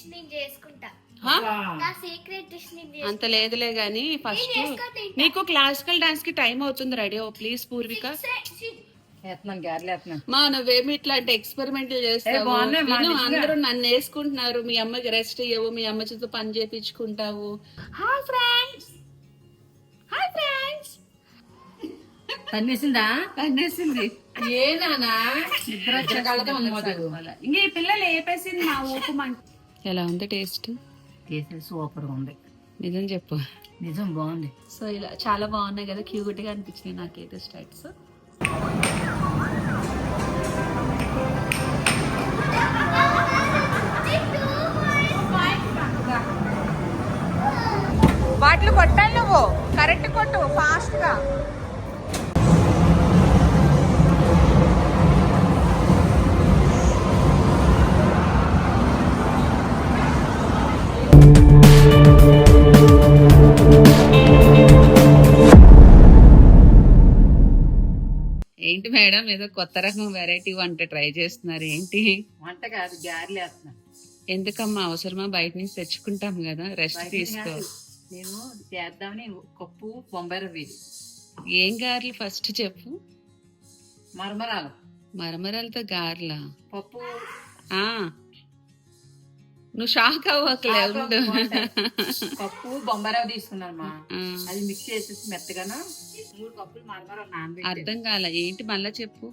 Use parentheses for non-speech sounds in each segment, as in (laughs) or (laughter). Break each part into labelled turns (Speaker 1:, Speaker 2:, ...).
Speaker 1: Dish నేను చేసుకుంటా.
Speaker 2: హా?
Speaker 1: నా సీక్రెట్ డిష్ నేను
Speaker 2: అంత లేదులే గాని ఫస్ట్. నీకు క్లాసికల్ డాన్స్కి టైం అవుతుంది రెడీ ఓ ప్లీజ్ పూర్విక.
Speaker 3: వేస్తున్నాను గారెలు వేస్తున్నాను
Speaker 2: మా నువ్వేమి ఇట్లాంటి ఎక్స్పెరిమెంట్ చేస్తావు?
Speaker 3: బాగున్నాయి, మా
Speaker 2: విను,
Speaker 3: నిజంగా.
Speaker 2: అందరూ నన్ను వేసుకుంటున్నారు. మీ అమ్మకి రెస్ట్ ఇవ్వవు మీ అమ్మ చేత పని చేపించుకుంటావు. హాయ్ ఫ్రెండ్స్ హాయ్ ఫ్రెండ్స్
Speaker 3: పనిసిందా
Speaker 2: అనేసింది
Speaker 3: ఏ నానా?
Speaker 2: ఇంక ఈ పిల్లలు ఏపేసింది మా ఊపు ఎలా ఉంది టేస్ట్?
Speaker 3: టేస్ట్ సూపర్ ఉంది.
Speaker 2: నిజం చెప్పు.
Speaker 3: నిజం బాగుంది.
Speaker 2: సో ఇలా చాలా బాగున్నాయి కదా క్యూట్గా అనిపించినాయి నాకైతే స్టైట్స్ వాటిలో కొట్టాలి నువ్వు. కరెక్ట్ కొట్టు ఫాస్ట్ మేడం ఏదో కొత్త రకం వెరైటీ వంట ట్రై చేస్తున్నారు ఏంటి?
Speaker 3: వంట కాదు గారెలు వేస్తున్నాను
Speaker 2: ఎందుకమ్మా? అవసరమా? బయట నుంచి తెచ్చుకుంటాం కదా రెస్ట్ తీసుకో.
Speaker 3: నేను చేద్దామని కప్పు బొంబాయి రవ్వ
Speaker 2: ఏం గారెలు ఫస్ట్ చెప్పు?
Speaker 3: మరమరాలు.
Speaker 2: మరమరాలతో గారెలా?
Speaker 3: పప్పు
Speaker 2: నువ్వు షాక్ అవ్వకలే ఉండు.
Speaker 3: పప్పు బొంబాయి రవ్వ తీసుకున్నాను మా.
Speaker 2: ఆ,
Speaker 3: అది మిక్స్ చేసేసి మెత్తగాను? మూడు కప్పులు మరమరాలు నానబెట్టి
Speaker 2: అర్థం కాల ఏంటి మళ్ళా చెప్పు.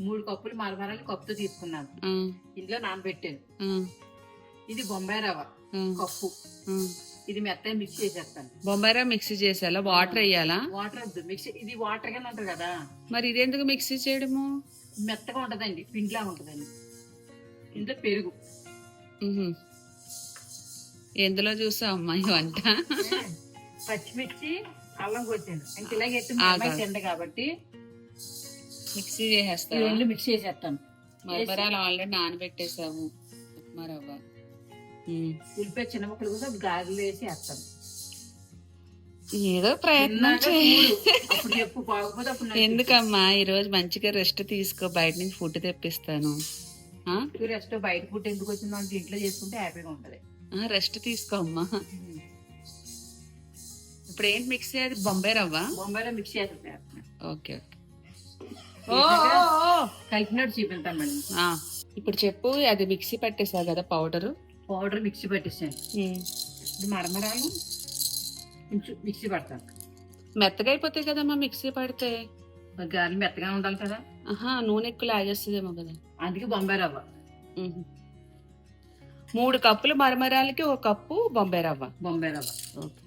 Speaker 3: మూడు కప్పులు మరమరాలు కప్పుతో తీసుకున్నాను.
Speaker 2: ఆ,
Speaker 3: ఇందులో నానబెట్టాను. ఇది బొంబాయి రవ్వ కప్పు. ఇది మెత్తగా మిక్స్ చేసేస్తాను.
Speaker 2: బొంబాయిరా మిక్సీ చేసేలా వాటర్ వేయాలా?
Speaker 3: వాటర్ వద్దు. మిక్స్ ఇది వాటర్ గానే ఉంటది కదా.
Speaker 2: మరి ఇదెందుకు మిక్సీ చేయడము?
Speaker 3: మెత్తగా ఉంటదండి. పిండిలా ఉంటదండి. ఇంట్లో పెరుగు.
Speaker 2: ఎందులో చూసావు అమ్మాయి వంట?
Speaker 3: పచ్చిమిర్చి అల్లం కొట్టాను ఇంక ఇలాగే ఎత్తి తిండ కాబట్టి
Speaker 2: మిక్సీ
Speaker 3: ఈ
Speaker 2: చేసేస్తావా
Speaker 3: రెండు మిక్స్ చేసేస్తాను.
Speaker 2: మరమరాలు ఆల్రెడీ నానబెట్టేసాము ఉప్మా రవ్వ.
Speaker 3: ఉల్లిపాయ చిన్న ముక్కలు కూడా గాజులు వేసి వేస్తాను.
Speaker 2: ఏదో ప్రయత్నం (laughs) ఎందుకమ్మా? ఈ రోజు మంచిగా రెస్ట్ తీసుకో. బయట నుంచి ఫుడ్ తెప్పిస్తాను.
Speaker 3: రెస్ట్ బయట ఫుడ్ ఎందుకు వచ్చిందో అంటే ఇంట్లో చేసుకుంటే హ్యాపీగా ఉంటది.
Speaker 2: రెస్ట్ తీసుకో అమ్మా. ఇప్పుడు ఏంటి మిక్సీ అది బొంబాయి రవ్వ?
Speaker 3: బొంబాయిలో మిక్స్ చేసేస్తాను
Speaker 2: ఓకే ఓకే.
Speaker 3: కలిపినట్టు చూపిస్తాను మళ్ళీ
Speaker 2: ఇప్పుడు చెప్పు అది మిక్సీ పట్టేసావు కదా పౌడరు
Speaker 3: పౌడర్ మిక్సీ పట్టిస్తాను ఇప్పుడు మరమరాలు కొంచెం మిక్సీ పడతాను.
Speaker 2: మెత్తగా అయిపోతాయి కదమ్మా మిక్సీ పడితే.
Speaker 3: గారెలు మెత్తగా ఉండాలి కదా.
Speaker 2: ఆహా నూనె ఎక్కువ లాగేస్తుందేమో కదా.
Speaker 3: అందుకే బొంబాయి రవ్వ.
Speaker 2: మూడు కప్పులు మరమరాలకి ఒక కప్పు బొంబాయి రవ్వ
Speaker 3: బొంబాయి రవ్వ
Speaker 2: ఓకే.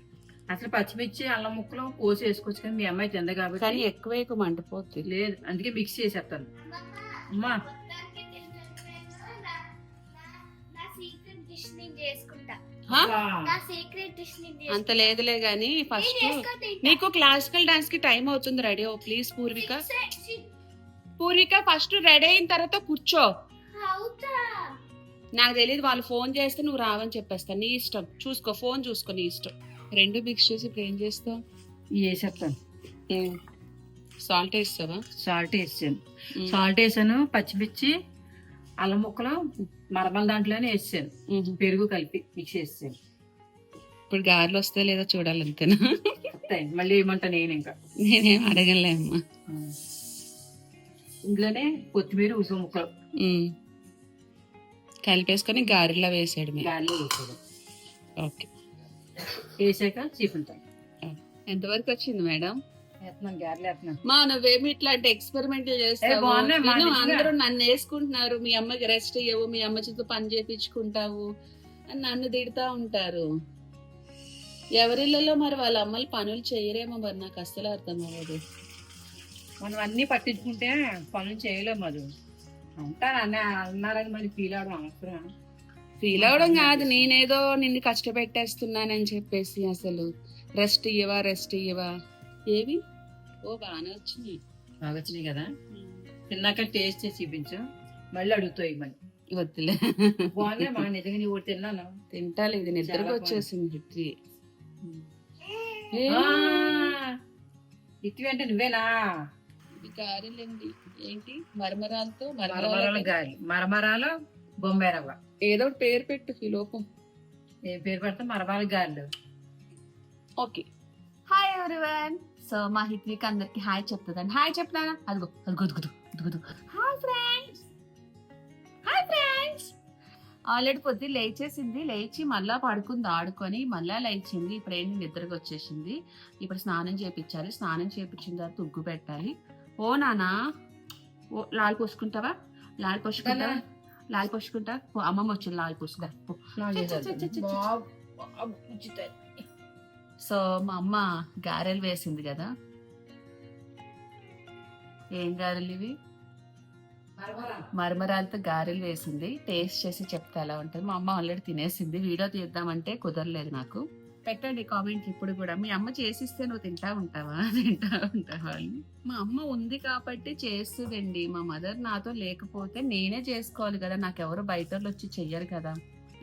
Speaker 3: అసలు పచ్చిమిర్చి అల్లం ముక్కలు కోసి వేసుకోవచ్చు కానీ మీ అమ్మాయి తింద
Speaker 2: కానీ
Speaker 3: కాబట్టి
Speaker 2: ఎక్కువ ఎక్కువ మండిపోతుంది
Speaker 3: లేదు అందుకే మిక్స్ చేసేస్తాను. అమ్మా.
Speaker 1: నా సీక్రెట్ డిష్ నేను చేసుకుంటా
Speaker 2: హా?
Speaker 1: నా సీక్రెట్ డిష్ నేను
Speaker 2: అంత లేదులే గాని ఫస్ట్. నీకు క్లాసికల్ డాన్స్కి టైం అవుతుంది ready oh please Poorvika. Poorvika first ready అయిన తర్వాత కూర్చో.
Speaker 1: అవుతా.
Speaker 2: నాకు తెలియదు వాళ్ళు ఫోన్ చేస్తే నువ్వు రావని చెప్పేస్తా. నీ ఇష్టం. చూసుకో ఫోన్ చూసుకో నీ ఇష్టం. రెండు మిక్స్ చేసి ఇప్పుడు ఏం చేస్తావు?
Speaker 3: వేసేస్తాను.
Speaker 2: సాల్ట్ వేస్తావా?
Speaker 3: సాల్ట్ వేసాను. సాల్ట్ వేసాను పచ్చిమిర్చి అల్లం ముక్కలు మరమల దాంట్లోనే వేసాను. పెరుగు కలిపి మిక్స్ చేసాను
Speaker 2: ఇప్పుడు గారెలు వస్తే లేదో చూడాలి అంతేనా?
Speaker 3: వస్తాయి. మళ్ళీ ఏమంటా నేను ఇంకా.
Speaker 2: నేనేం అడగలే అమ్మా.
Speaker 3: ఇందులోనే కొత్తిమీర ఉసుగు ముక్కలు.
Speaker 2: కలిపేసుకొని గారెలా వేసాడు మీరు.
Speaker 3: గాలిలో వేసాను
Speaker 2: ఓకే.
Speaker 3: వేసాక చీపుతాను
Speaker 2: ఎంతవరకు వచ్చింది మేడం?
Speaker 3: గారెలు
Speaker 2: మా నువ్వేమి ఇట్లాంటి ఎక్స్పెరిమెంట్ చేస్తావు. అందరూ నన్ను వేసుకుంటున్నారు. మీ అమ్మకి రెస్ట్ ఇవ్వవు మీ అమ్మ చేత పని చేపించుకుంటావు అని నన్ను తిడతా ఉంటారు. ఎవరిళ్ళలో మరి వాళ్ళ అమ్మలు పనులు చేయరేమో మరి నాకు అస్సలు అర్థం అవ్వదు.
Speaker 3: మనం అన్ని పట్టించుకుంటే పనులు చేయలేము అది అంటారు అన్న అన్నారని మరి ఫీల్ అవడం అవసరం.
Speaker 2: ఫీల్ అవడం కాదు నేనేదో నిన్ను కష్టపెట్టేస్తున్నానని చెప్పేసి అసలు. రెస్ట్ ఇయ్యవా రెస్ట్ ఇయ్యవా? ఏవి? ఓ బాగానే వచ్చినాయి.
Speaker 3: బాగా వచ్చినాయి కదా? తిన్నాక టేస్ట్ చేసి చూపించు. మళ్ళీ అడుగుతాయి మళ్ళీ.
Speaker 2: వద్దులే.
Speaker 3: బాగున్నాయి మా నిజంగా నీ ఒకటి తిన్నాను.
Speaker 2: తింటాలి ఇది నిద్రకు వచ్చేసింది హిట్రీ ఏ,
Speaker 3: ఇటు అంటే నువ్వేనా?
Speaker 2: ఇది గారెలండి. ఏంటి? మరమరాలతో
Speaker 3: మరమరాల
Speaker 2: మరమరాలు
Speaker 3: గాలి మరమరాలు బొంబాయి రవ్వ
Speaker 2: ఏదో ఒకటి పేరు పెట్టు ఈ లోపం.
Speaker 3: ఏ పేరు పెడితే మరబాలి గారెలు.
Speaker 2: ఓకే. హాయ్ ఎవరివన్ సో మా హిత్విక్ అందరికి హాయ్ చెప్తుందండి. హాయ్ చెప్తానా అదిగో అదిగో అదిగో అదిగో hi friends hi friends already పొద్దు లేచేసింది. లేచి మళ్ళా పడుకుంది ఆడుకొని మళ్ళా లేచింది. ఇప్పుడు ఏంటి నిద్రకు వచ్చేసింది. ఇప్పుడు స్నానం చేపించాలి. స్నానం చేపించిన తర్వాత ఉగ్గు పెట్టాలి. ఓ నానా. ఓ లాల్ పోసుకుంటావా? లాల్ పోసుకుంటావా? లాల్ పోసుకుంటా అమ్మమ్మ వచ్చింది లాల్ పోసుకుంటా. సో మా అమ్మ గారెలు వేసింది కదా? ఏం గారెలు ఇవి?
Speaker 3: మరమరా.
Speaker 2: మరమరాలతో గారెలు వేసింది. టేస్ట్ చేసి చెప్తే ఎలా ఉంటుంది? మా అమ్మ ఆల్రెడీ తినేసింది. వీడియో తీద్దామంటే కుదరలేదు నాకు. పెట్టండి కామెంట్ ఇప్పుడు కూడా. మీ అమ్మ చేసిస్తే నువ్వు తింటా ఉంటావా? (laughs) తింటా ఉంటావా అని. మా అమ్మ ఉంది కాబట్టి చేస్తుందండి. మా మదర్ నాతో లేకపోతే నేనే చేసుకోవాలి కదా. నాకెవరు బయట వాళ్ళు వచ్చి చెయ్యరు కదా.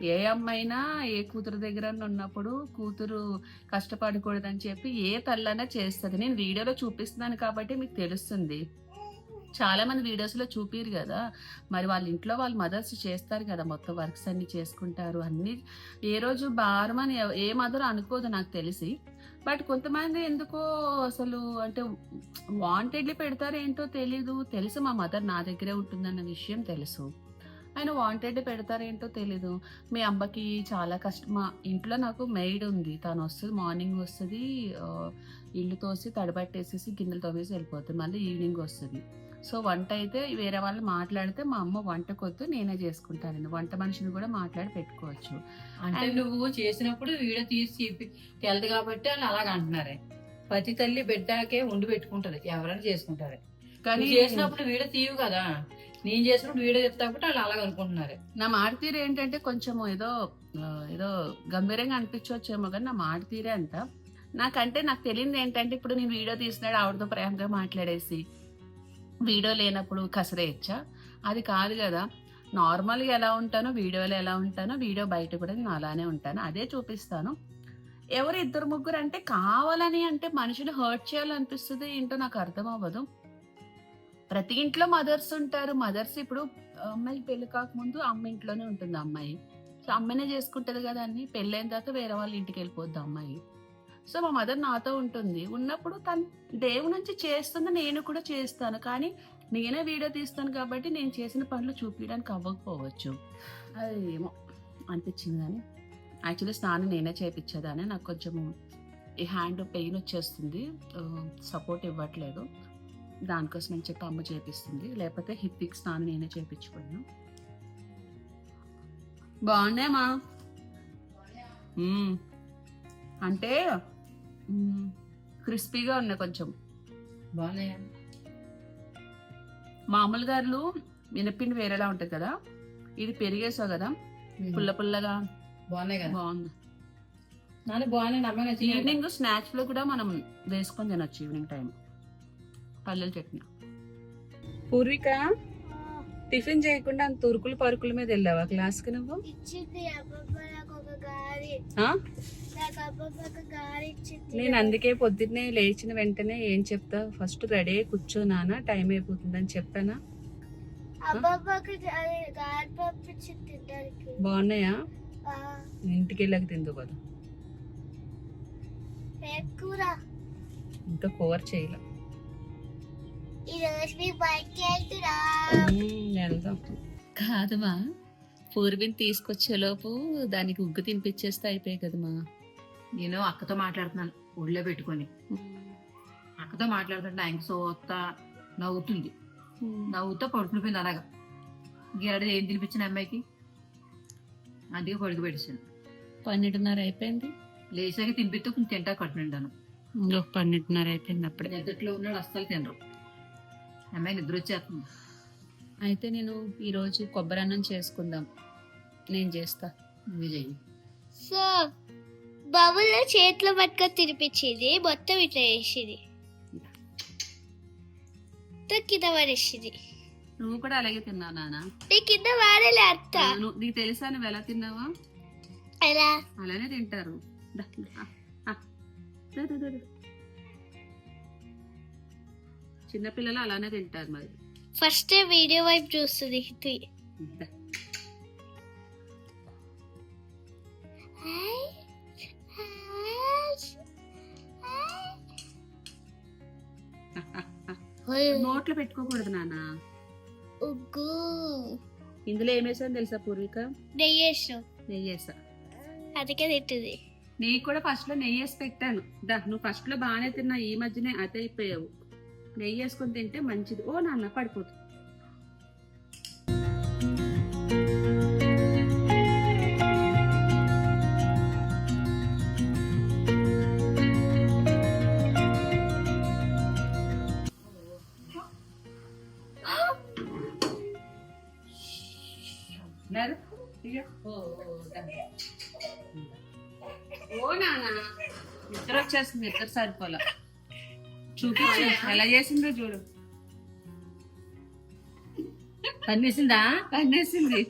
Speaker 2: ఏ అమ్మైనా ఏ కూతురు దగ్గర ఉన్నప్పుడు కూతురు కష్టపడకూడదని చెప్పి ఏ తల్లైనా చేస్తుంది. నేను వీడియోలో చూపిస్తున్నాను కాబట్టి మీకు తెలుస్తుంది. చాలా మంది వీడియోస్లో చూపిరు కదా. మరి వాళ్ళ ఇంట్లో వాళ్ళ మదర్స్ చేస్తారు కదా మొత్తం వర్క్స్ అన్ని చేసుకుంటారు అన్ని. ఏ రోజు భారమని అని ఏ మదర్ అనుకోదు నాకు తెలిసి. బట్ కొంతమంది ఎందుకో అసలు అంటే వాంటెడ్లీ పెడతారు ఏంటో తెలీదు. తెలుసు మా మదర్ నా దగ్గరే ఉంటుందన్న విషయం తెలుసు. ఆయన వాంటెడ్ పెడతారేంటో తెలీదు. మీ అమ్మకి చాలా కష్టం మా ఇంట్లో నాకు మెయిడ్ ఉంది. తను వస్తుంది మార్నింగ్ వస్తుంది ఇల్లు తోసి తడబట్టేసేసి గిన్నెలు తోమేసి వెళ్ళిపోతుంది. మళ్ళీ ఈవినింగ్ వస్తుంది. సో వంట అయితే వేరే వాళ్ళు మాట్లాడితే మా అమ్మ వంట కొద్దు నేనే చేసుకుంటానండి. వంట మనిషిని కూడా మాట్లాడి పెట్టుకోవచ్చు.
Speaker 3: అంటే నువ్వు చేసినప్పుడు వీడియో తీసి చెప్పి తెలదు కాబట్టి వాళ్ళు అలాగ అంటున్నారే. ప్రతి తల్లి బిడ్డకే ఉండి పెట్టుకుంటది ఎవరైనా చేసుకుంటారు.
Speaker 2: కానీ
Speaker 3: చేసినప్పుడు వీడియో తీయవు కదా. నేను చేసినప్పుడు వీడియో చెప్తా కాబట్టి వాళ్ళు అలాగ అనుకుంటున్నారు.
Speaker 2: నా మాట తీరు ఏంటంటే కొంచెం ఏదో ఏదో గంభీరంగా అనిపించవచ్చేమో కానీ నా మాట తీరే అంత. నాకంటే నాకు తెలియదు ఏంటంటే ఇప్పుడు నేను వీడియో తీసినాడు ఆవిడతో ప్రేమగా మాట్లాడేసి వీడియో లేనప్పుడు కసరేయచ్చా? అది కాదు కదా. నార్మల్గా ఎలా ఉంటానో వీడియోలో ఎలా ఉంటానో వీడియో బయట కూడా నేను అలానే ఉంటాను. అదే చూపిస్తాను. ఎవరు ఇద్దరు ముగ్గురు అంటే కావాలని అంటే మనుషులు హర్ట్ చేయాలనిపిస్తుంది ఏంటో నాకు అర్థం అవ్వదు ప్రతి ఇంట్లో మదర్స్ ఉంటారు. మదర్స్ ఇప్పుడు అమ్మాయి పెళ్ళి కాకముందు అమ్మ ఇంట్లోనే ఉంటుంది అమ్మాయి. సో అమ్మనే చేసుకుంటుంది కదా అన్ని. పెళ్ళైన తర్వాత వేరే వాళ్ళ ఇంటికి వెళ్ళిపోద్ది అమ్మాయి. సో మా మదర్ నాతో ఉంటుంది. ఉన్నప్పుడు తను దేవుడి నుంచి చేస్తుంది నేను కూడా చేస్తాను. కానీ నేనే వీడియో తీస్తాను కాబట్టి నేను చేసిన పనులు చూపించడానికి అవ్వకపోవచ్చు. అది ఏమో అనిపించింది కానీ యాక్చువల్లీ స్నానం నేనే చేయించేదాన్ని నాకు కొంచెము ఈ హ్యాండ్ పెయిన్ వచ్చేస్తుంది. సపోర్ట్ ఇవ్వట్లేదు. దానికోసం అని చెప్పి అమ్మ చేపిస్తుంది. లేకపోతే హిప్పిక్ స్నానం నేనే చేయించుకున్నాను బాగున్నాయమ్మా మ్మ్. అంటే క్రిస్పీగా ఉన్నాయి కొంచెం.
Speaker 3: బాగున్నాయి?
Speaker 2: మామూలు గారులు మినపిండి వేరేలా ఉంటుంది కదా ఇది పెరిగేసావు కదా పుల్ల పుల్లగా.
Speaker 3: బాగున్నాయి కదా?
Speaker 2: బాగుంది.
Speaker 3: నాన్న బాగున్నాయి
Speaker 2: ఈవినింగ్ స్నాక్స్లో కూడా మనం వేసుకొని తినొచ్చు ఈవినింగ్ టైం పల్లెల చట్నీ పూర్విక టిఫిన్ చేయకుండా అంత ఉరుకులు పరుకుల మీద వెళ్ళావా క్లాస్కి నువ్వు నేను అందుకే పొద్దున్నే లేచిన వెంటనే ఏం చెప్తా? ఫస్ట్ రెడీ కూర్చో నాన్న టైం అయిపోతుందని చెప్పానా? బాగున్నాయా?
Speaker 1: ఆ,
Speaker 2: ఇంటికి వెళ్ళాక తిందు కదా. ఇంకా కూర? చేయలే. వెళ్దాం. కాదమ్మా పూర్విని తీసుకొచ్చేలోపు దానికి ఉగ్గు తినిపించేస్తే అయిపోయాయి కదమ్మా.
Speaker 3: నేను అక్కతో మాట్లాడుతున్నాను ఒళ్ళో పెట్టుకొని. అక్కతో మాట్లాడుతుంటే ఆయనకు సోత్త నవ్వుతుంది. నవ్వుతో పడుకునిపోయింది అలాగా. గెరడ ఏం తినిపించిన అమ్మాయికి? అందుకే పడుకు పెట్టేసాను
Speaker 2: పన్నెండున్నర అయిపోయింది.
Speaker 3: లేచాక తినిపిస్తే కొంచెం తింటా కట్టునుండాను
Speaker 2: ఇంకో పన్నెండున్నర అయిపోయింది అప్పుడే.
Speaker 3: నిద్రలో ఉన్నాడు అస్సలు తినరు అమ్మాయి నిద్ర వచ్చేస్తుంది
Speaker 2: అయితే నేను ఈరోజు కొబ్బరి అన్నం చేసుకుందాం. నేను చేస్తా.
Speaker 3: నువ్వు చెయ్యి.
Speaker 1: సో బబుల్లో చేతిలో పట్టుకొని తినిపించింది మొత్తం ఇట్లా వేసింది కింద పడేసింది.
Speaker 2: నువ్వు కూడా అలాగే తిన్నావు నానా
Speaker 1: నీ కింద వాడలే అత్త.
Speaker 2: నీకు తెలుసా నువ్వు ఎలా తిన్నావా?
Speaker 1: ఎలా?
Speaker 2: అలానే తింటారు. చిన్నపిల్లలు అలానే తింటారు మరి.
Speaker 1: ఫస్ట్ వీడియో వైపు చూస్తుంది
Speaker 2: హిత్వి నోట్లో పెట్టుకోకూడదు నాన్న.
Speaker 1: ఉగ్గు.
Speaker 2: ఇందులో ఏమేసాను తెలుసా పూర్విక?
Speaker 1: నెయ్యి
Speaker 2: నెయ్యి వేసా.
Speaker 1: అందుకే తింటుంది.
Speaker 2: నెయ్యి కూడా ఫస్ట్లో నెయ్యి వేసి పెట్టాను. దా నువ్వు ఫస్ట్లో బాగానే తిన్నా ఈ మధ్యనే అదే అయిపోయావు. నెయ్యి వేసుకొని తింటే మంచిది. ఓ నాన్న పడిపోతుంది ఓ నాన్న నిద్ర వచ్చేస్తుంది నిద్ర సరిపోలా. చూపించు ఎలా చేసిందో చూడు.
Speaker 3: పనిసిందా
Speaker 2: కన్నేసింది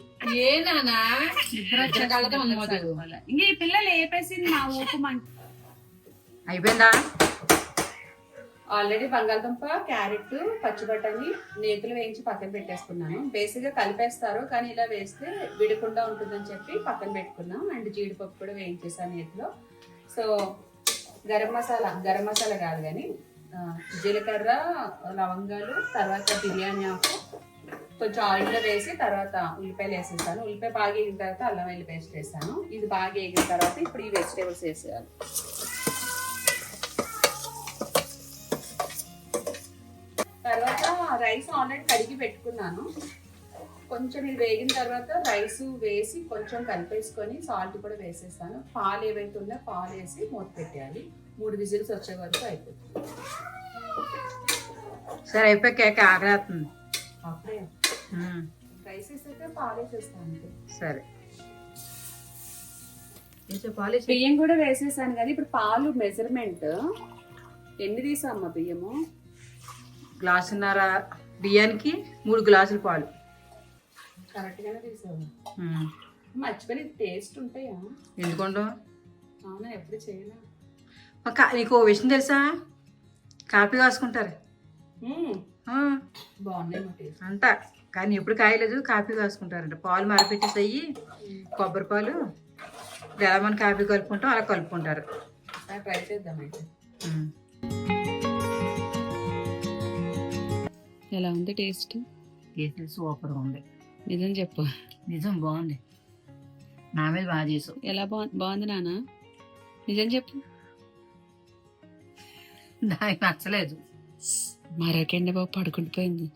Speaker 3: ఏ నానా
Speaker 2: నిద్ర. సరిపోలా. ఇంక ఈ పిల్లలు ఏపేసింది మా ఊపు మంట.
Speaker 3: అయిపోయిందా?
Speaker 2: ఆల్రెడీ బంగాళదుంప క్యారెట్ పచ్చిబట్టని నేతులు వేయించి పక్కన పెట్టేసుకున్నాను. బేసిక్గా కలిపేస్తారు కానీ ఇలా వేస్తే విడకుండా ఉంటుందని చెప్పి పక్కన పెట్టుకున్నాం. అండ్ జీడిపప్పు కూడా వేయించేసాను నేతిలో. సో గరం మసాలా గరం మసాలా కాదు కానీ జీలకర్ర లవంగాలు తర్వాత బిర్యానీ ఆకు కొంచెం ఆయిల్లో వేసి తర్వాత ఉల్లిపాయలు వేసేసాను. ఉల్లిపాయ బాగా వేగిన తర్వాత అల్లం వెల్లి పేస్ట్ వేసాను. ఇది బాగా వేగిన తర్వాత ఇప్పుడు ఈ వెజిటేబుల్స్ వేసేయాలి. రైస్ ఆల్రెడీ కడిగి పెట్టుకున్నాను. కొంచెం ఇది వేగిన తర్వాత రైస్ వేసి కొంచెం కలిపేసుకొని సాల్ట్ కూడా వేసేస్తాను. పాలు ఏవైతే ఉన్నాయో పాలు వేసి మూత పెట్టేయాలి. మూడు విజిల్స్ వచ్చే వరకు అయిపోతుంది.
Speaker 3: సరే అయిపోయి కేక ఆగలేస్తుంది
Speaker 2: అప్పుడే. రైస్ వేసాక పాలు వేసేస్తాను
Speaker 3: సరే.
Speaker 2: బియ్యం కూడా వేసేసాను కానీ ఇప్పుడు పాలు మెజర్మెంట్. ఎన్ని తీసామ్మ బియ్యము?
Speaker 3: గ్లాసున్నర బియ్యానికి మూడు గ్లాసులు పాలు.
Speaker 2: కరెక్ట్ గానే తీసావు.
Speaker 3: ఉమ్.
Speaker 2: మర్చిపోయి టేస్ట్ ఉంటాయా?
Speaker 3: ఎందుకుండో?
Speaker 2: అవునా ఎప్పుడు చేయలే?
Speaker 3: నీకు ఓ విషయం తెలుసా? కాపీ కాసుకుంటారు.
Speaker 2: బాగున్నాయి
Speaker 3: అంతా కానీ ఎప్పుడు కాయలేదు కాపీ కాసుకుంటారంట. పాలు మరపెట్టేసి కొబ్బరి పాలు ఎలా మనం కాపీ కలుపుకుంటాం అలా కలుపుకుంటారు.
Speaker 2: ట్రై చేద్దాం అయితే. ఎలా ఉంది టేస్ట్?
Speaker 3: టేస్ట్ సూపర్ ఉంది.
Speaker 2: నిజం చెప్పు.
Speaker 3: నిజం బాగుంది. నా మీద బాగా చేసావు.
Speaker 2: ఎలా బాగు బాగుంది నాన్న నిజం చెప్పు.
Speaker 3: నాకు నచ్చలేదు.
Speaker 2: మరొకండి బాబు పడుకుండిపోయింది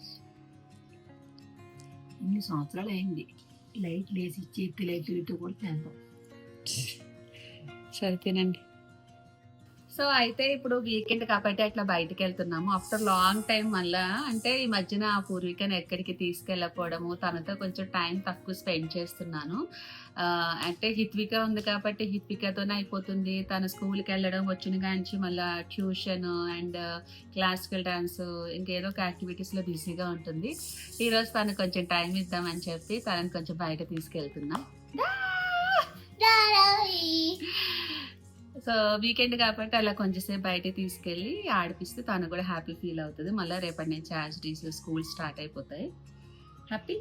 Speaker 3: ఇన్ని సంవత్సరాలు అయింది. లైట్ లేసి చేతి లైట్ ఇటు కూడా తింటాం
Speaker 2: సరే తినండి. సో అయితే ఇప్పుడు వీకెండ్ కాబట్టి అట్లా బయటకు వెళ్తున్నాము ఆఫ్టర్ లాంగ్ టైం మళ్ళా అంటే ఈ మధ్యన ఆ ఎక్కడికి తీసుకెళ్ళకపోవడము తనతో కొంచెం టైం తక్కువ స్పెండ్ చేస్తున్నాను. అంటే హిత్విక ఉంది కాబట్టి హిత్వికతోనే అయిపోతుంది. తన స్కూల్కి వెళ్ళడం వచ్చిన కాంచి మళ్ళీ ట్యూషన్ అండ్ క్లాసికల్ డాన్స్ ఇంకేదో ఒక యాక్టివిటీస్లో బిజీగా ఉంటుంది. ఈరోజు తనకు కొంచెం టైం ఇద్దామని చెప్పి తనని కొంచెం బయట తీసుకెళ్తున్నాం. సో వీకెండ్ కాబట్టి అలా కొంచెంసేపు బయట తీసుకెళ్ళి ఆడిపిస్తే తను కూడా హ్యాపీ ఫీల్ అవుతుంది. మళ్ళీ రేపటి నుంచి యాజ్ డీస్ స్కూల్ స్టార్ట్ అయిపోతాయి. హ్యాపీ?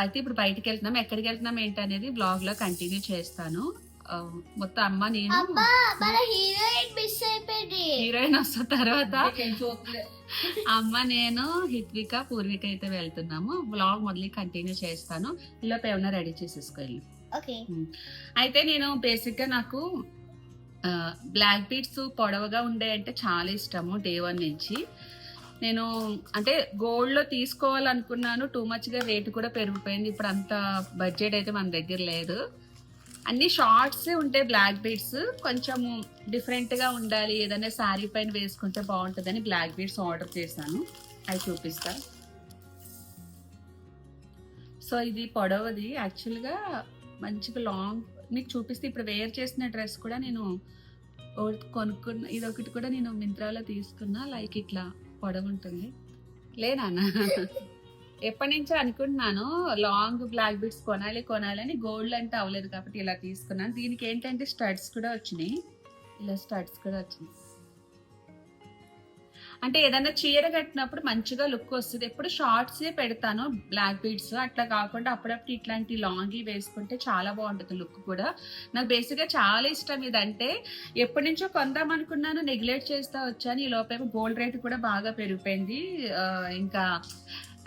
Speaker 2: అయితే ఇప్పుడు బయటికి వెళ్తున్నాం. ఎక్కడికి వెళ్తున్నాం ఏంటనేది బ్లాగ్లో కంటిన్యూ చేస్తాను. మొత్తం అమ్మ నేను
Speaker 1: అబ్బా మన హీరోయిన్ మిస్ అయిపోయింది.
Speaker 2: హీరోయిన్ వస్తున్న తర్వాత అమ్మ నేను హిత్విక పూర్విక అయితే వెళ్తున్నాము. బ్లాగ్ మొదలు కంటిన్యూ చేస్తాను. ఇలా ఏమైనా రెడీ చేసేసుకోవాలి అయితే నేను బేసిక్గా నాకు బ్లాక్ బీట్స్ పొడవగా ఉండే అంటే చాలా ఇష్టము డే వన్ నుంచి. నేను అంటే గోల్డ్లో తీసుకోవాలనుకున్నాను టూ మచ్గా రేట్ కూడా పెరిగిపోయింది. ఇప్పుడు అంత బడ్జెట్ అయితే మన దగ్గర లేదు. అన్ని షార్ట్స్ ఉంటాయి బ్లాక్ బీడ్స్ కొంచెం డిఫరెంట్గా ఉండాలి. ఏదైనా శారీ పైన వేసుకుంటే బాగుంటుందని బ్లాక్ బీడ్స్ ఆర్డర్ చేశాను. అవి చూపిస్తా. సో ఇది పొడవది. యాక్చువల్గా మంచిగా లాంగ్ మీకు చూపిస్తే ఇప్పుడు వేర్ చేసిన డ్రెస్ కూడా నేను కొనుక్కున్న ఇది ఒకటి కూడా నేను మింత్రాలో తీసుకున్నా లైక్ ఇట్లా పొడవు ఉంటుంది. లేనా ఎప్పటి నుంచో అనుకుంటున్నాను లాంగ్ బ్లాక్ బిట్స్ కొనాలి కొనాలి అని గోల్డ్ అంటే అవ్వలేదు కాబట్టి ఇలా తీసుకున్నాను. దీనికి ఏంటంటే స్టడ్స్ కూడా వచ్చినాయి. ఇలా స్టడ్స్ కూడా వచ్చినాయి. అంటే ఏదైనా చీర కట్టినప్పుడు మంచిగా లుక్ వస్తుంది. ఎప్పుడు షార్ట్స్ పెడతాను బ్లాక్ బీడ్స్ అట్లా కాకుండా అప్పుడప్పుడు ఇట్లాంటి లాంగ్ వేసుకుంటే చాలా బాగుంటుంది లుక్ కూడా. నాకు బేసిక్గా చాలా ఇష్టం ఇదంటే. ఎప్పటి నుంచో కొందాం అనుకున్నాను నెగ్లెక్ట్ చేస్తా వచ్చాను. ఈ లోపేమో గోల్డ్ రేట్ కూడా బాగా పెరిగిపోయింది. ఇంకా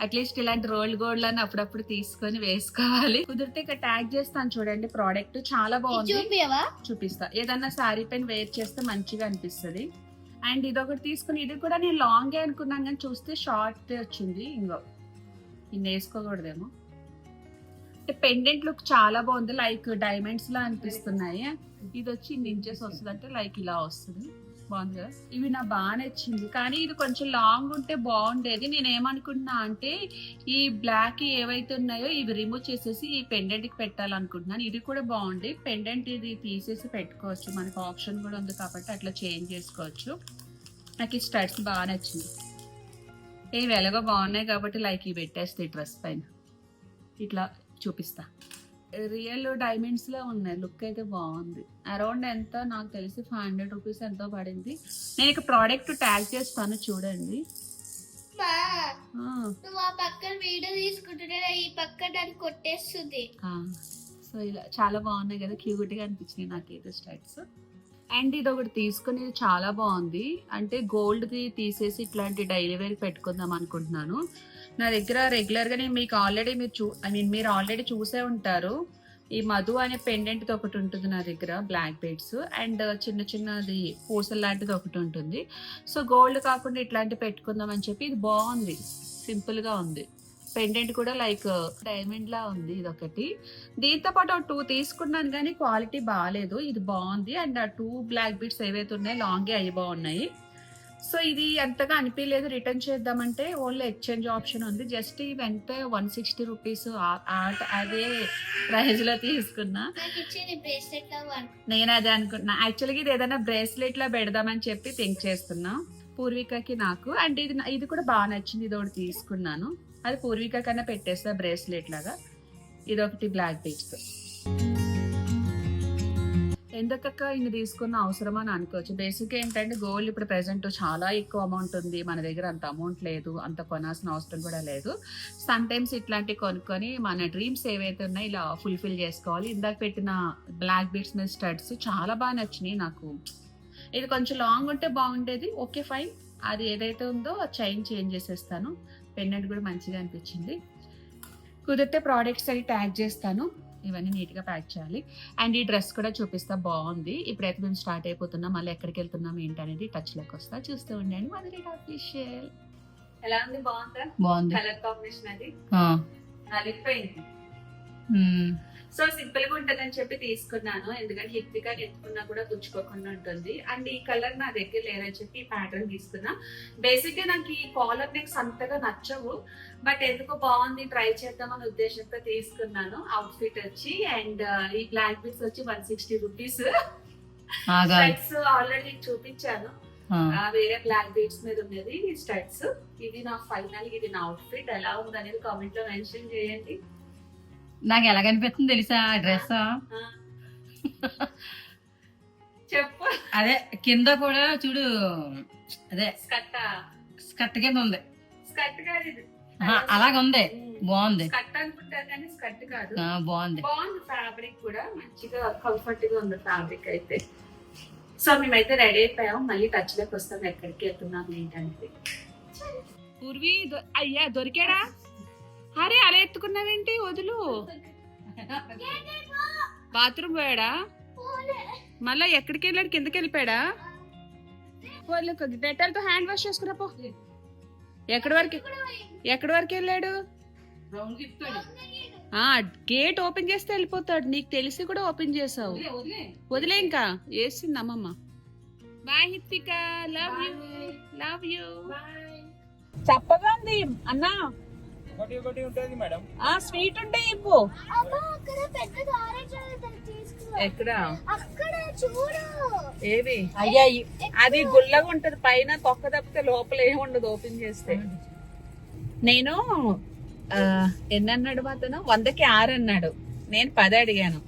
Speaker 2: అట్లీస్ట్ ఇలాంటి రోల్డ్ గోల్డ్ అని అప్పుడప్పుడు తీసుకొని వేసుకోవాలి. కుదిరితే ఇక ట్యాగ్ చేస్తాను చూడండి ప్రోడక్ట్. చాలా బాగుంది. చూపిస్తా. ఏదన్నా శారీ పైన వేర్ చేస్తే మంచిగా అనిపిస్తుంది. అండ్ ఇది ఒకటి తీసుకుని ఇది కూడా నేను లాంగ్ అనుకున్నాను కానీ చూస్తే షార్ట్ వచ్చింది. ఇంకో ఇది వేసుకోకూడదేమో. అంటే పెండెంట్ లుక్ చాలా బాగుంది. లైక్ డైమండ్స్ లా అనిపిస్తున్నాయి. ఇది వచ్చి ఇన్ని ఇంచెస్ వస్తుంది అంటే లైక్ ఇలా వస్తుంది. బాగుంది ఇవి నా బాగా నచ్చింది. కానీ ఇది కొంచెం లాంగ్ ఉంటే బాగుండేది. నేను ఏమనుకుంటున్నా అంటే ఈ బ్లాక్ ఏవైతే ఉన్నాయో ఇవి రిమూవ్ చేసేసి ఈ పెండెంట్కి పెట్టాలనుకుంటున్నాను. ఇది కూడా బాగుంది. పెండెంట్ ఇది తీసేసి పెట్టుకోవచ్చు. మనకు ఆప్షన్ కూడా ఉంది కాబట్టి అట్లా చేంజ్ చేసుకోవచ్చు. నాకు ఈ స్టడ్స్ బాగా నచ్చింది. ఇవి ఎలాగో బాగున్నాయి కాబట్టి లైక్ ఇవి పెట్టేస్తే డ్రెస్ పైన. ఇట్లా చూపిస్తా. రియల్ డైమండ్స్లో ఉన్నాయి. లుక్ అయితే బాగుంది. అరౌండ్ ఎంత? నాకు తెలిసి ఫైవ్ హండ్రెడ్ రూపీస్ ఎంతో పడింది. నేను ఇక ప్రోడక్ట్ ట్యాగ్ చేస్తాను చూడండి.
Speaker 1: కొట్టేస్తుంది.
Speaker 2: సో ఇలా చాలా బాగున్నాయి కదా. క్యూట్గా అనిపించినాయి నాకైతే స్టైల్స్ అండ్ ఇది ఒకటి తీసుకుని ఇది చాలా బాగుంది. అంటే గోల్డ్ ది తీసేసి ఇట్లాంటి డైలీ వేర్ పెట్టుకుందాం అనుకుంటున్నాను. నా దగ్గర రెగ్యులర్గా నేను మీకు ఆల్రెడీ మీరు చూ ఐ మీన్ మీరు ఆల్రెడీ చూసే ఉంటారు. ఈ మధు అనే పెండెంట్ ఒకటి ఉంటుంది నా దగ్గర బ్లాక్ బీడ్స్ అండ్ చిన్న చిన్నది పూసలు లాంటిది ఒకటి ఉంటుంది. సో గోల్డ్ కాకుండా ఇట్లాంటి పెట్టుకుందాం అని చెప్పి ఇది బాగుంది సింపుల్గా ఉంది. పెండెంట్ కూడా లైక్ డైమండ్ లా ఉంది ఇది ఒకటి దీంతో పాటు టూ తీసుకున్నాను కానీ క్వాలిటీ బాగాలేదు ఇది బాగుంది. అండ్ ఆ టూ బ్లాక్ బీడ్స్ ఏవైతే ఉన్నాయో లాంగే అవి బాగున్నాయి. సో ఇది అంతగా అనిపించలేదు రిటర్న్ చేద్దామంటే ఓన్లీ ఎక్స్చేంజ్ ఆప్షన్ ఉంది. జస్ట్ ఇవి ఎంత వన్ సిక్స్టీ రూపీస్ అదే ప్రైస్లో తీసుకున్నా. నేను అదే అనుకుంటున్నా యాక్చువల్గా ఇది ఏదైనా బ్రేస్లెట్ లా పెడదామని చెప్పి థింక్ చేస్తున్నా. పూర్వికకి నాకు. అండ్ ఇది ఇది కూడా బాగా నచ్చింది. ఇది ఒకటి తీసుకున్నాను. అది పూర్విక కన్నా పెట్టేస్తా బ్రేస్లెట్ లాగా. ఇది ఒకటి బ్లాక్ బీట్స్ ఎందుకక్క ఇన్ని తీసుకున్న అవసరమా అని అనుకోవచ్చు. బేసిక్ ఏంటంటే గోల్డ్ ఇప్పుడు ప్రెసెంట్ చాలా ఎక్కువ అమౌంట్ ఉంది. మన దగ్గర అంత అమౌంట్ లేదు. అంత కొనాల్సిన అవసరం కూడా లేదు. సమ్ టైమ్స్ ఇట్లాంటివి కొనుక్కొని మన డ్రీమ్స్ ఏవైతే ఉన్నాయో ఇలా ఫుల్ఫిల్ చేసుకోవాలి. ఇందాక పెట్టిన బ్లాక్ బీట్స్ మీద స్టడ్స్ చాలా బాగా నచ్చినాయి నాకు. ఇది కొంచెం లాంగ్ ఉంటే బాగుండేది. ఓకే ఫైన్ అది ఏదైతే ఉందో ఆ చైన్ చేంజ్ చేసేస్తాను. పెన్నెట్ కూడా మంచిగా అనిపించింది. కుదిరితే ప్రోడక్ట్స్ అవి ట్యాగ్ చేస్తాను. ఇవన్నీ నీట్గా ప్యాక్ చేయాలి. అండ్ ఈ డ్రెస్ కూడా చూపిస్తా బాగుంది. ఇప్పుడైతే మేము స్టార్ట్ అయిపోతున్నాం. మళ్ళీ ఎక్కడికి వెళ్తున్నాం ఏంటి అనేది టచ్లోకి వస్తా. చూస్తూ ఉండండి. మధురి అఫీషియల్. ఎలా ఉంది? బాగుందా?
Speaker 3: బాగుంది.
Speaker 2: కలర్ కాంబినేషన్ అది? సో సింపుల్గా ఉంటుందని చెప్పి తీసుకున్నాను. ఎందుకంటే హిప్తిగా ఎత్తుకున్నా కూడా గుచ్చుకోకుండా ఉంటుంది. అండ్ ఈ కలర్ నా దగ్గర లేదని చెప్పి ఈ ప్యాటర్న్ తీసుకున్నా. బేసిక్గా నాకు ఈ కాలర్ నెక్స్ అంతగా నచ్చవు. బట్ ఎందుకో బాగుంది ట్రై చేద్దామని ఉద్దేశంతో తీసుకున్నాను. అవుట్ ఫిట్ వచ్చి అండ్ ఈ బ్లాక్ బీట్స్ వచ్చి one sixty
Speaker 3: rupees
Speaker 2: studs already చూపించాను. వేరే బ్లాక్ బీట్స్ మీద ఉన్నది ఈ స్టడ్స్ ఇది నా ఫైనల్ ఇది నా అవుట్ ఫిట్ ఎలా ఉంది అనేది కామెంట్లో మెన్షన్ చేయండి.
Speaker 3: నాకు ఎలా కనిపిస్తుంది తెలుసా? డ్రెస్.
Speaker 2: చెప్పు.
Speaker 3: అదే కింద కూడా చూడు అదే
Speaker 2: స్కట్
Speaker 3: స్కట్ కింద ఉంది.
Speaker 2: స్కట్ కాదు ఇది.
Speaker 3: అలాగ ఉంది. బాగుంది.
Speaker 2: స్కట్ అనుకుంటారు కానీ స్కట్ కాదు.
Speaker 3: బాగుంది.
Speaker 2: బాగుంది ఫ్యాబ్రిక్ కూడా. మంచిగా కంఫర్ట్గా ఉంది ఫ్యాబ్రిక్ అయితే. సో మేమైతే రెడీ అయిపోయాం మళ్ళీ టచ్లోకి వస్తాం. ఎక్కడికి వెళ్తున్నాం ఏంటనేది. పూర్వి అయ్యా దొరికాడా? అరే అలా ఎత్తుకున్నావేంటి వదులు? బాత్రూమ్ పోయాడా? మళ్ళా ఎక్కడికి వెళ్ళాడు? కిందకి వెళ్ళిపోయాడా? డెటాల్తో హ్యాండ్ వాష్ చేసుకురా పో. ఎక్కడి వరకు ఎక్కడి వరకు వెళ్ళాడు? గేట్ ఓపెన్ చేస్తే వెళ్ళిపోతాడు. నీకు తెలిసి కూడా ఓపెన్ చేసావు.
Speaker 3: వదిలే,
Speaker 2: ఇంకా. వేసింది అమ్మమ్మ. Bye Hitvika love you love you చప్పగా ఉంది అన్నా. ఆ స్వీట్ ఉంటే ఇవ్వు.
Speaker 1: అమ్మా అక్కడ పెద్ద ఆరెంజ్ తీసుకురా.
Speaker 2: ఎక్కడ?
Speaker 1: అక్కడ చూడు.
Speaker 2: ఏవి?
Speaker 3: అయ్యా
Speaker 2: అది గుల్లగా ఉంటది పైన తొక్క తప్పితే లోపల ఏమి ఉండదు ఓపెన్ చేస్తే. నేను ఆ, ఎన్ని అన్నాడు అతను వందకి ఆరు అన్నాడు. నేను పది అడిగాను.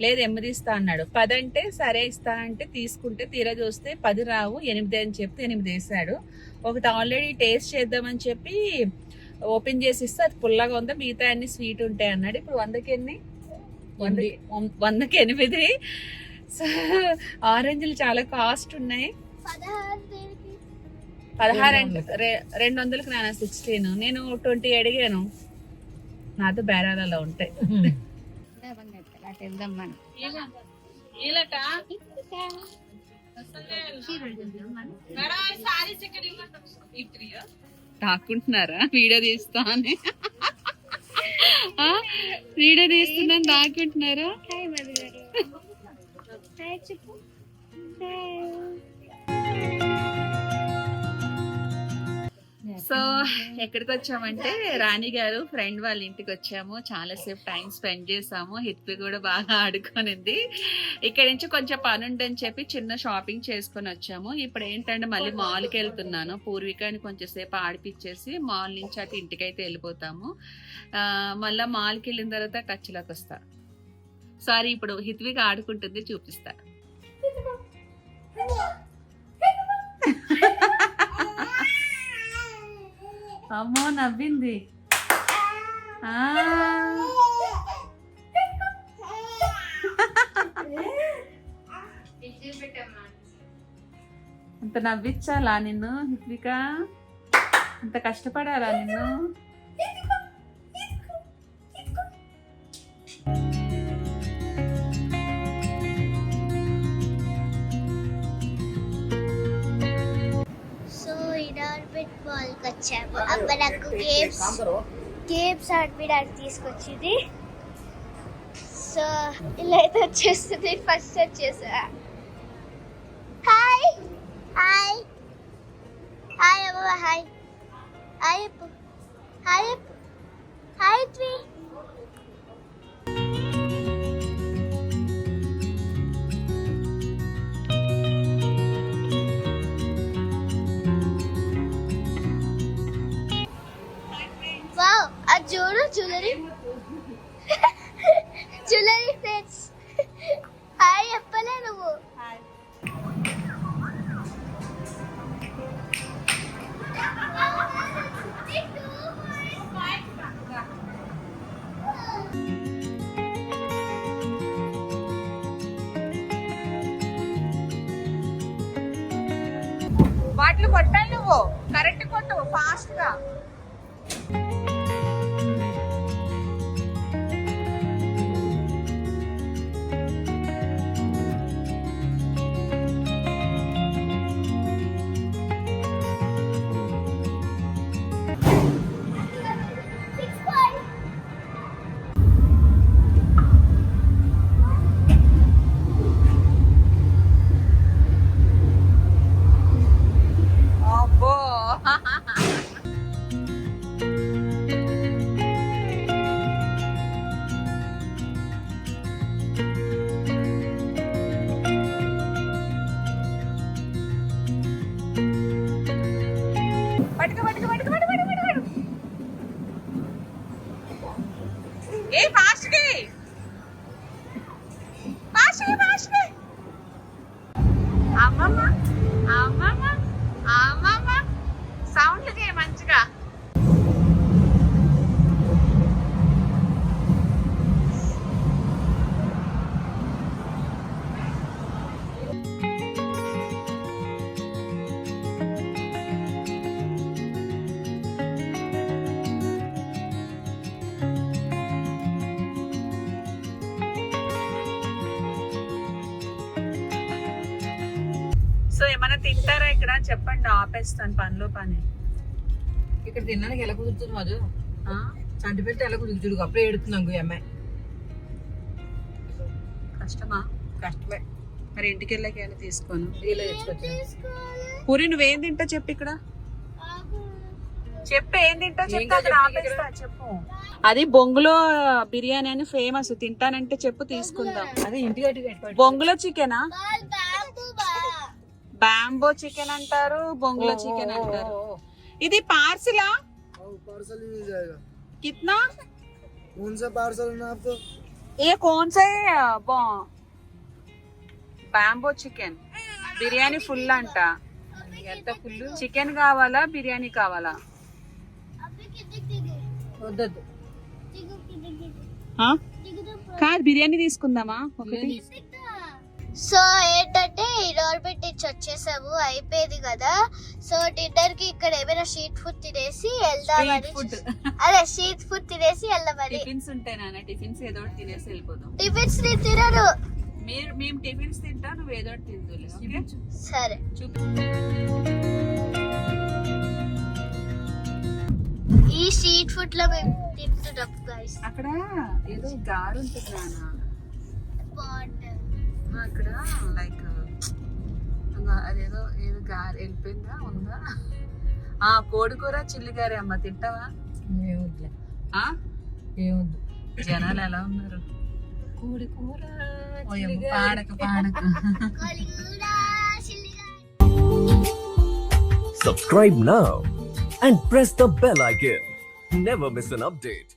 Speaker 2: లేదు ఎనిమిది ఇస్తా అన్నాడు. పది అంటే సరే ఇస్తానంటే తీసుకుంటే తీరా చూస్తే పది రావు ఎనిమిది అని చెప్తే ఎనిమిది వేసాడు. ఒకటి ఆల్రెడీ టేస్ట్ చేద్దామని చెప్పి ఓపెన్ చేసి ఇస్తే అది పుల్లగా ఉందా మిగతా అన్ని స్వీట్ ఉంటాయి అన్నాడు. ఇప్పుడు వందకి ఎన్ని? వందకి వందకి ఎనిమిది. సో ఆరెంజ్లు చాలా కాస్ట్ ఉన్నాయి.
Speaker 1: పదహారు
Speaker 3: రెండు
Speaker 2: అంటే రె- రెండు వందలకు నాన్న సిక్స్టీన్ నేను ట్వంటీ అడిగాను. నాతో బేరాలలో ఉంటాయి.
Speaker 1: వెళ్దాం
Speaker 2: దాక్కుంటున్నారా? వీడియో తీస్తా అని. వీడియో తీస్తున్నాను దాక్కుంటున్నారా?
Speaker 1: చెప్పు.
Speaker 2: సో ఎక్కడికి వచ్చామంటే రాణి గారు ఫ్రెండ్ వాళ్ళ ఇంటికి వచ్చాము. చాలాసేపు టైం స్పెండ్ చేసాము. హిత్వి కూడా బాగా ఆడుకొనింది. ఇక్కడ నుంచి కొంచెం పని ఉందని చెప్పి చిన్న షాపింగ్ చేసుకొని వచ్చాము. ఇప్పుడు ఏంటంటే మళ్ళీ మాల్కి వెళ్తున్నాను. పూర్వికాని కొంచెం సేపు ఆడిపిచ్చేసి మాల్ నుంచి అటు ఇంటికైతే వెళ్ళిపోతాము. మళ్ళీ మళ్ళా మాల్కి వెళ్ళిన తర్వాత టచ్లోకి వస్తా. సారీ ఇప్పుడు హిత్విక ఆడుకుంటుంది చూపిస్తా. అమ్మో నవ్వింది. ఆ. అంత నవ్వించాలా నిన్ను హిత్విక అంత కష్టపడాలా నిన్ను?
Speaker 1: మాల్కి వచ్చాము. అక్కడ నాకు గేమ్స్ గేమ్స్ ఆడిపిడానికి తీసుకొచ్చింది. సో ఇలా అయితే వచ్చేస్తుంది. ఫస్ట్ వచ్చేసా. హాయ్ హాయ్ హాయ్ అమ్మ. హాయ్ హాయ్ అప్పు. హాయ్ హాయ్ త్రీ వావ్ ఆ
Speaker 2: ఫాస్ట్కి ఫాస్ట్ ఆపేస్తాను పనిలో పని.
Speaker 3: ఇక్కడ తినడానికి ఎలా కుదురుతుంది మధు?
Speaker 2: ఆ?
Speaker 3: చంటి పెడితే ఎలా కుదురు చూడు అప్పుడే ఎడుతున్నాం అమ్మాయి.
Speaker 2: కష్టమా?
Speaker 3: కష్టమే.
Speaker 2: మరి ఇంటికి వెళ్ళాక ఏమైనా తీసుకోను?
Speaker 3: ఇలా తెచ్చుకొచ్చాను.
Speaker 2: పూరి నువ్వేం తింటా చెప్పు ఇక్కడ. చెప్పు ఏం తింటా
Speaker 3: ఏం
Speaker 2: చెప్తా అక్కడ
Speaker 3: కావాలి
Speaker 2: ఆపేస్తా చెప్పు. అది బొంగులో బిర్యానీ అని ఫేమస్ తింటానంటే చెప్పు తీసుకుందాం.
Speaker 3: అదే ఇంటికి.
Speaker 2: బొంగులో చికెనా
Speaker 1: బాల్ బ్యాంబూ బా
Speaker 2: బాంబో చికెన్ అంటారు బొంగులో
Speaker 3: ఓ,
Speaker 2: చికెన్
Speaker 3: ఓ, ఓ,
Speaker 2: అంటారు
Speaker 3: ఓ, ఓ.
Speaker 2: ఇది పార్సిలా
Speaker 4: पार्सल भी मिल जाएगा
Speaker 2: कितना
Speaker 4: कौन सा पार्सल है आपको
Speaker 2: ये कौन सा है బాంబో చికెన్ బిర్యానీ ఫుల్ అంట
Speaker 3: ఎంత ఫుల్
Speaker 2: చికెన్ కావాలా బిర్యానీ కావాలా
Speaker 1: అవి కిందకి దిగు
Speaker 3: వద్దొద్దు
Speaker 1: దిగు కిందకి దిగు
Speaker 2: ఆ?
Speaker 1: దిగుదాం
Speaker 2: కాదు బిర్యానీ తీసుకుందామా ఒకటి
Speaker 1: సో ఏంటంటే ఈరోజు పెట్టించి వచ్చేసాము అయిపోయింది కదా. సో డిన్నర్కి ఇక్కడ ఏమైనా స్ట్రీట్ ఫుడ్ తినేసి వెళ్దామని
Speaker 2: ఫుడ్
Speaker 1: అదే స్ట్రీట్ ఫుడ్ తినేసి వెళ్దామని.
Speaker 2: టిఫిన్స్ ఉంటాయి నాన్న టిఫిన్స్ ఏదో తినేసి వెళ్ళిపోదాం.
Speaker 1: టిఫిన్స్ని తినరు
Speaker 2: మీరు మేము టిఫిన్స్ తింటా నువ్వు ఏదో తిందులే
Speaker 1: సరే
Speaker 2: చూపు.
Speaker 1: ఈ స్ట్రీట్ ఫుడ్లో మేము తింటున్నాం గైస్
Speaker 2: అక్కడ ఏదో గారు ఉంటుంది నాన్న.
Speaker 1: బాగుంటుంది.
Speaker 2: అక్కడ లైక్ అదేదో ఏదో గారి వెళ్ళిపోయిందా? ఉందా? ఆ కోడికూర చిల్లి గారి అమ్మ తింటావా?
Speaker 3: ఏమొద్దు.
Speaker 2: జనాలు ఎలా ఉన్నారు?
Speaker 3: కూడి కూర
Speaker 2: ఓయమ్మ, పాడక పాడక.
Speaker 5: Subscribe now and press the bell icon. Never miss an update.